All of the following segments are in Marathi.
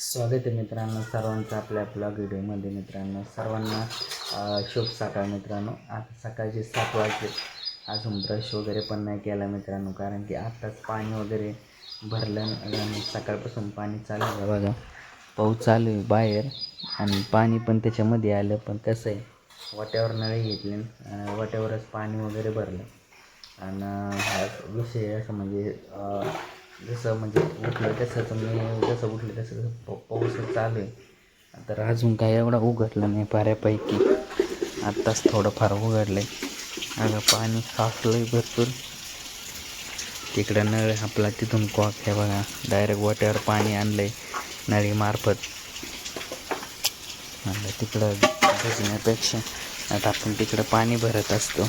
स्वागत आहे मित्रांनो सर्वांचं आपल्या आपल्या व्हिडिओमध्ये मित्रांनो. सर्वांना शुभ सकाळ मित्रांनो. आता सकाळचे सात वाजले. अजून ब्रश वगैरे पण नाही केला मित्रांनो कारण की आत्ताच पाणी वगैरे भरलं आणि सकाळपासून पाणी चालू आहे. बघा पाऊस चालू आहे बाहेर आणि पाणी पण त्याच्यामध्ये आलं पण कसं आहे वाट्यावर नळी घेतली वाट्यावरच पाणी वगैरे भरलं. आणि हा विषय असं म्हणजे जसं म्हणजे उठलं तसंच मी जसं उठलं तसं पाऊस पाऊसच चालू आहे. तर अजून काय एवढा उघडलं नाही बऱ्यापैकी. आत्ताच थोडंफार उघडलं आहे अगं पाणी साचलं आहे भरपूर. तिकडं नळ आपला तिथून कॉक आहे बघा. डायरेक्ट वाट्यावर पाणी आणलं आहे नळीमार्फत म्हणलं तिकडं भजण्यापेक्षा आता आपण तिकडं पाणी भरत असतो.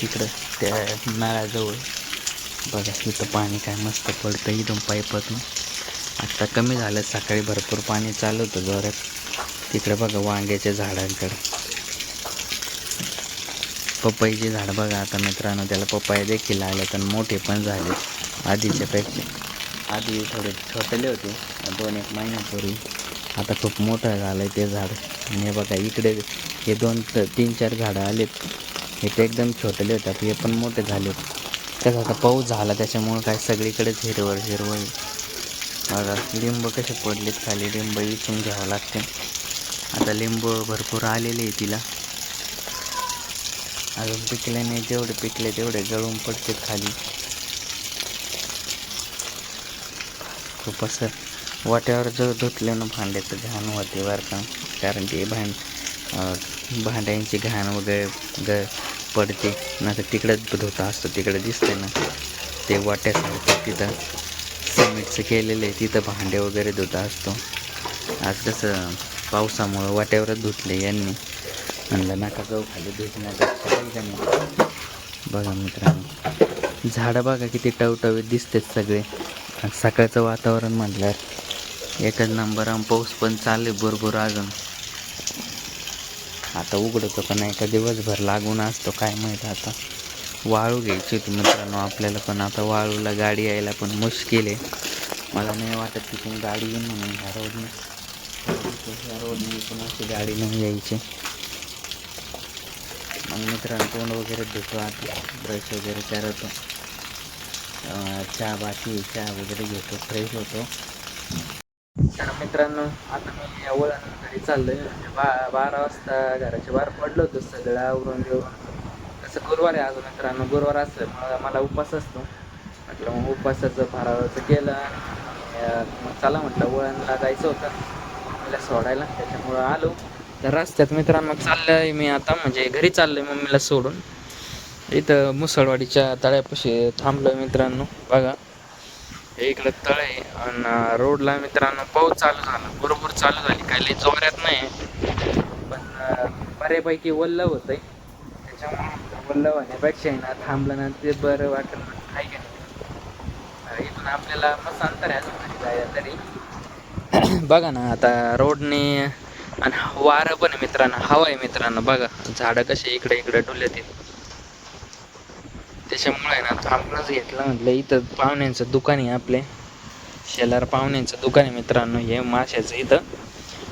तिकडं त्या नळाजवळ. बघा इथं पाणी काय मस्त पडतं इथून पाईपातून. आत्ता कमी झालं सकाळी भरपूर पाणी चालू होतं जोरात. तिकडे बघा वांग्याच्या झाडांकडे. पपईचे झाड बघा आता मित्रांनो त्याला पपया देखील आले तर मोठे पण झाले आधीच्या पेक्षा आधी थोडे छोटले होते दोन एक महिन्यापूर्वी. आता खूप मोठं झालं आहे ते झाड. आणि हे बघा इकडे हे दोन तीन चार झाडं आलेत. हे ते एकदम छोटले होते आता हे पण मोठे झाले त्याचा आता पाऊस झाला त्याच्यामुळं काय सगळीकडेच हिरवळ हिरवळ. बघा लिंब कसे पडलेत खाली लिंब इचून घ्यावं लागते. आता लिंब भरपूर आलेले आहे तिला. अजून पिकले नाही जेवढे पिकले तेवढे गळून पडतात खाली. खूप असं वाट्यावर जर धुतले ना भांडे तर घाण होते बरं का. कारण ते भांड भांड्यांची घाण वगैरे ग पडते. नाही तर तिकडंच धुता असतं तिकडे दिसते ना. ते वाट्यासारखं तिथं सिमेंटचं केलेलं आहे तिथं भांडे वगैरे धुता असतो. आज कसं पावसामुळं वाट्यावरच धुतले यांनी. म्हणलं नका जाऊ खाली धुतण्यापेक्षा बघा मित्रांनो झाडं बघा किती टवटवीत दिसतात सगळे. सकाळचं वातावरण म्हटल्यावर एकच नंबर आणि पाऊस पण चालले बरोबर अजून. आता उघडतो का नाही का दिवसभर लागून असतो काय माहीत आता. वाळू घ्यायची होती मित्रांनो आपल्याला पण आता वाळूला गाडी यायला पण मुश्किल आहे. मला नाही वाटत तिथून गाडी येईन म्हणून ह्या रोडने ह्या रोडने पण अशी गाडी नाही यायची. मग मित्रांनो तोंड वगैरे धुतो आता ब्रश वगैरे करतो. चहा बाकी चहा वगैरे घेतो फ्रेश होतो. तर मित्रांनो आता मी वळण घरी चाललोय. म्हणजे बा बारा वाजता घराच्या बाहेर पडलो होतो सगळं आवरून घेऊन तसं गुरुवार आहे आज मित्रांनो गुरुवार असल्यामुळं मला उपवास असतो. म्हटलं मग उपवासाचं फराळाचं केलं आणि मग चला म्हटलं वळणला जायचं होतं. मम्मीला सोडायला त्याच्यामुळं आलो. तर रस्त्यात मित्रांनो चाललंय मी आता म्हणजे घरी चाललोय मम्मीला सोडून. इथं मुसळवाडीच्या तळ्यापाशी थांबलोय मित्रांनो बघा. हे इकडं तळ आहे आणि रोडला मित्रांनो पाऊस चालू झाला. बरोबर चालू झाली. काही लई जोऱ्यात नाही. पण बऱ्यापैकी वल्ल होत आहे त्याच्यामुळे वल्ल होण्यापेक्षा आहे ना थांबलं ना ते बरं वाटलं आहे का नाही? इथून आपल्याला मस्त अंतर आहे म्हणजे अजून जायला तरी. बघा ना आता रोडने आणि वारं पण आहे मित्रांनो. हवा आहे मित्रांनो. बघा झाडं कसे इकडे इकडे डुलत आहेत. त्याच्यामुळे ना थांबूनच घेतलं म्हटलं इथं पाहुण्यांचं दुकान आहे आपले. शेलार पाहुण्यांचं दुकान आहे मित्रांनो हे माशाचं इथं.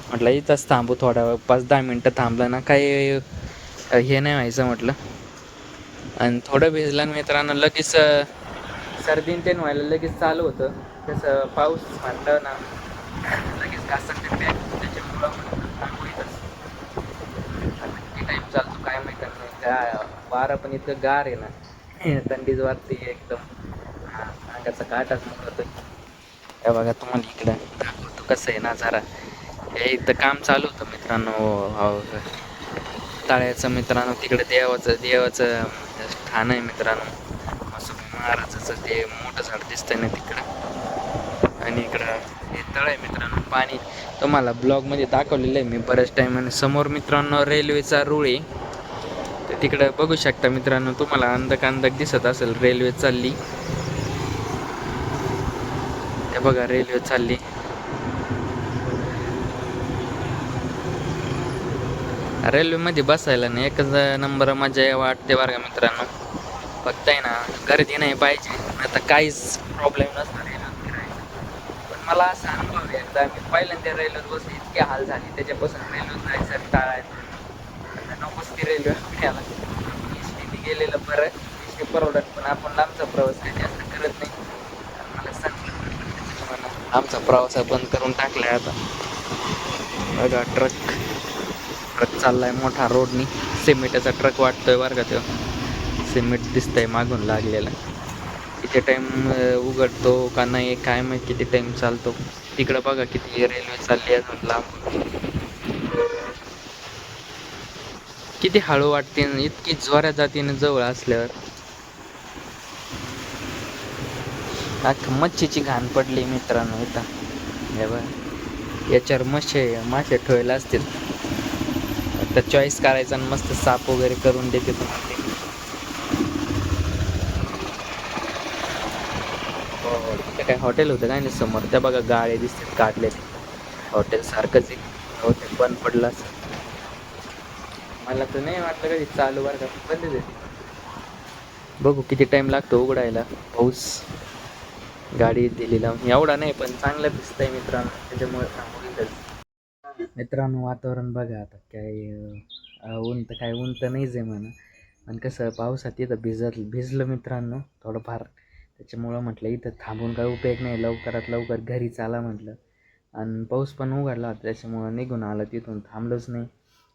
म्हटलं इथंच थांबू थोडा वेळ पाच दहा मिनटं थांबलं ना काही हे नाही व्हायचं म्हटलं. आणि थोडं भिजलं मित्रांनो लगेच सर्दीन ते व्हायला लगेच चालू होतं. तसं पाऊस म्हटलं ना लगेच घासत ते त्याच्यामुळं थांबू इथंच. किती टाईम चालतो काय माहिती नाही का वारं पण इतकं गार आहे ना. थंडीच वाढते एकदम. अंगाचा काटाच मोडतोय हे बघा तुम्हाला इकडं दाखवतो कसं आहे नजारा. हे इथं काम चालू होतं मित्रांनो. हो तळ्याचं मित्रांनो तिकडे देवाचं देवाचं ठाण आहे मित्रांनो. असं महाराजाचं ते मोठं झाड दिसतंय ना तिकडं. आणि इकडं हे तळ आहे मित्रांनो पाणी. तुम्हाला ब्लॉगमध्ये दाखवलेलं आहे मी बऱ्याच टाईम आणि समोर मित्रांनो रेल्वेचा रूळ आहे. तिकडं बघू शकता मित्रांनो तुम्हाला अंधक अंधक दिसत असेल रेल्वे चालली. ते बघा रेल्वे चालली. रेल्वेमध्ये बसायला नाही एकच नंबर मजा वाटते बरं का मित्रांनो. फक्त आहे ना गर्दी नाही पाहिजे. आता काहीच प्रॉब्लेम नसणार पण मला असा अनुभव आहे एकदा मी पहिल्यांदा रेल्वेत बसली इतके हाल झाले. त्याच्यापासून रेल्वेत जायचं टाळायचं. नकोच ती रेल्वे आपल्याला एस गेलेलं बरं एस टी परवडत पण आपण लांबचा प्रवास काही जास्त करत नाही. मला सांगितलं आमचा प्रवास बंद करून टाकलाय आता. बघा ट्रक ट्रक चाललाय मोठा रोडनी सिमेंटाचा ट्रक वाटतोय बरं का तो. सिमेंट दिसतंय मागून लागलेला. किती टाईम उघडतो का नाही काय माहिती किती टाईम चालतो. तिकडं बघा किती रेल्वे चालली अजून लांब. किती हळू वाटते न इतकी जोऱ्या जातीने जवळ असल्यावर. आता मच्छीची घाण पडली मित्रांनो इथं. हे बघ. याच्यावर मच्छे मासे ठेवायला असतील. आता चॉईस करायचा आणि मस्त साप वगैरे करून देते तुम्हाला. ते. हो, काय हॉटेल होतं काय नाही समोर? त्या बघा गाळे दिसतात काढले हॉटेल सारखंच आहे. हॉटेल बंद पडलं असं मला तर नाही वाटलं कधी चालू बरं का बंद आहे. बघू किती टाइम लागतो उघडायला. पाऊस गाडी दिली लावून एवढा नाही पण चांगलं दिसतंय मित्रांनो. त्याच्यामुळे थांबून. मित्रांनो वातावरण बघा आता काय ऊन तर काय ऊन तर नाहीच आहे म्हणा. पण कसं पावसात इथं भिजत भिजलं मित्रांनो थोडंफार. त्याच्यामुळं म्हटलं इथं थांबून काय उपयोग नाही. लवकरात लवकर घरी चाला म्हटलं. आणि पाऊस पण उघडला होता त्याच्यामुळं निघून आलं तिथून. थांबलोच नाही.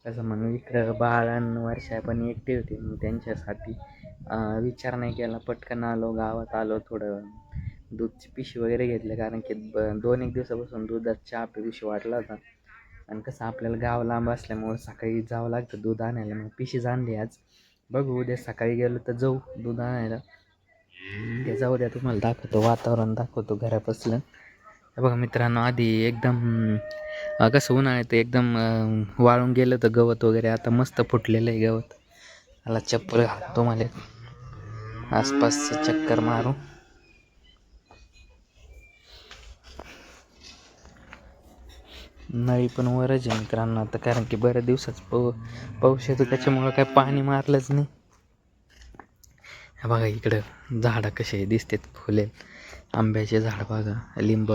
कसं मग इकडं बाळ वर्षा पण एकटी होती. मग त्यांच्यासाठी विचार नाही केला. पटकन आलो गावात आलो थोडं दूधची पिशी वगैरे घेतलं. कारण की ब दोन एक दिवसापासून दुधात चहा पिऊशी वाटला होता. आणि कसं आपल्याला गाव लांब असल्यामुळं सकाळी जावं लागतं दूध आणायला. मग पिशीच आणली आज. बघू उद्या सकाळी गेलो तर जाऊ दूध आणायला. ते जाऊ द्या तुम्हाला दाखवतो. वातावरण दाखवतो घरापासलं बघा मित्रांनो आधी एकदम कसं उन्हाळ्यात एकदम वाळून गेलं तर गवत वगैरे. आता मस्त फुटलेलं आहे गवत. मला चप्पल घालतो मला आसपास चक्कर मारू. नळी पण वरच आहे मित्रांनो आता कारण की बऱ्याच दिवसाच पाऊ पाऊस येतो त्याच्यामुळं काय पाणी मारलंच नाही. हे बघा इकडं झाडं कसे दिसतात फुले. आंब्याचे झाड बघा लिंब.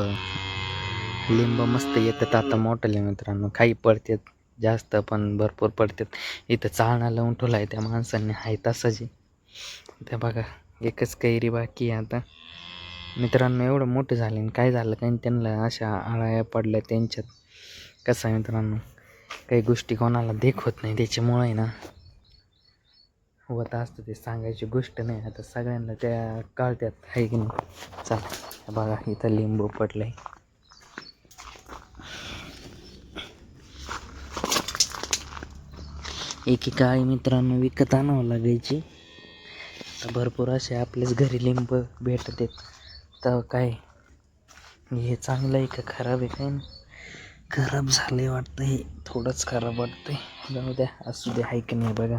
लिंब मस्त येतात आता मोठाले मित्रांनो. काही पडतात जास्त पण भरपूर पडतात. इथं चालणं लावून ठेवला आहे त्या माणसांनी आहे तसाची त्या बघा एकच कैरी बाकी आहे आता. मित्रांनो एवढं मोठं झाले आणि काय झालं काही त्यांना अशा आळ्या पडल्या त्यांच्यात. कसं आहे मित्रांनो काही गोष्टी कोणाला देखवत नाही त्याच्यामुळे ना. होत असतं ते सांगायची गोष्ट नाही. आता सगळ्यांना त्या कळत्यात आहे की नाही? चाल बघा इथं लिंबू पडलं आहे एकेकाळी मित्रांनो विकत आणावं लागायची. तर भरपूर असे आपल्याच घरी लिंब भेटत. आहेत तर काय हे चांगलं आहे का खराब आहे काय नाही? खराब आहे वाटतं हे थोडंच खराब वाटतंय. जाऊ द्या असू दे आहे की नाही बघा.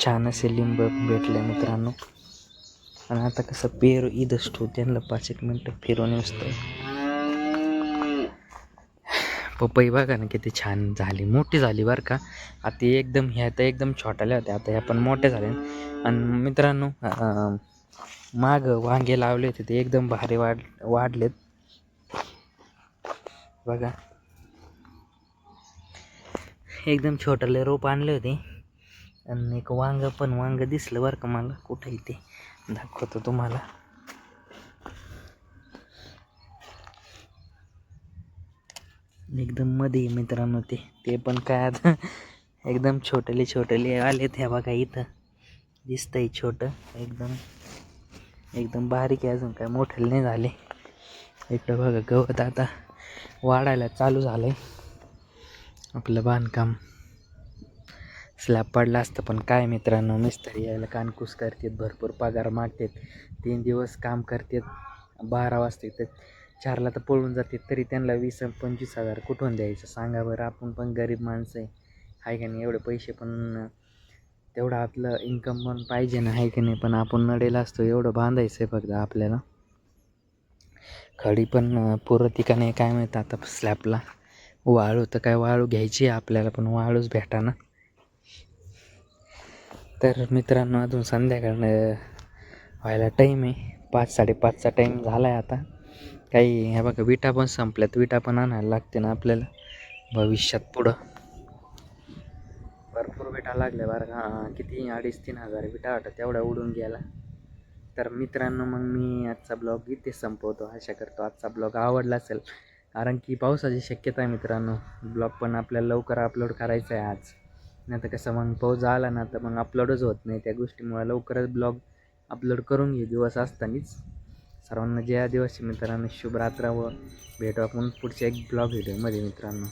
छान असे लिंब भेटले मित्रांनो. आणि आता कसं पेरू इथंच असतो त्यांना पाच एक मिनटं फिरून असतं पपई बघा ना किती छान झाली मोठी झाली बरं का. आता एकदम ह्या तर एकदम छोट्याल्या होत्या आता ह्या पण मोठ्या झाल्या आणि मित्रांनो माग वांगे लावले होते ते एकदम भारी वाढ वाढलेत. बघा. एकदम छोटले रोप आणले होते. आणि एक वांग पण वांग दिसलं बरं का मला. कुठं इथे दाखवतो तुम्हाला. एकदम मध्ये मित्रांनो ते. ते पण काय आता? एकदम छोटले छोटले आलेत ह्या बघा इथं. दिसतंय छोटं. एकदम एकदम बारीक आहे अजून. काय मोठेले नाही झाले. इकडं बघा गवत आता वाढायला चालू झालं आहे आपलं बांधकाम. स्लॅब पडला असतं. पण काय मित्रांनो मिस्त्री यायला कानकूस करतात भरपूर पगार मागतात. तीन दिवस काम करतात बारा वाजता तर चारला तर पळून जाते तरी त्यांना वीस पंचवीस हजार कुठून द्यायचं? सांगा बरं आपण पण गरीब माणसं आहे. आहे का नाही? एवढे पैसे पण तेवढं आपलं इन्कम पण पाहिजे ना आहे की नाही? पण आपण नडेला असतो एवढं बांधायचं आहे फक्त आपल्याला. खडी पण पुरती का नाही काय माहीत आता स्लॅबला. वाळू तर काय वाळू घ्यायची आहे आपल्याला पण वाळूच भेटाना तर मित्रांनो अजून संध्याकाळनं व्हायला टाईम आहे. पाच साडेपाचचा टाईम झाला आहे आता. काही ह्या बघा विटा पण संपल्यात. विटा पण आणायला लागते ना आपल्याला भविष्यात पुढं. भरपूर विटा लागल्या बरं का. किती? अडीच तीन हजार विटा वाटत तेवढ्या उडून गेला तर मित्रांनो मग मी आजचा ब्लॉग इथे संपवतो. आशा करतो आजचा ब्लॉग आवडला असेल. कारण की पावसाची शक्यता आहे मित्रांनो. ब्लॉग पण आपल्याला लवकर अपलोड करायचा आहे आज. नाही तर कसं मग पाऊस आला ना तर मग अपलोडच होत नाही. त्या गोष्टीमुळे लवकरच ब्लॉग अपलोड करून घेऊ दिवस असतानाच. सर्वांना जय आदिवासी मित्रांनो शुभ रात्र व भेटू आपण पुढच्या एक ब्लॉग व्हिडिओमध्ये मित्रांनो.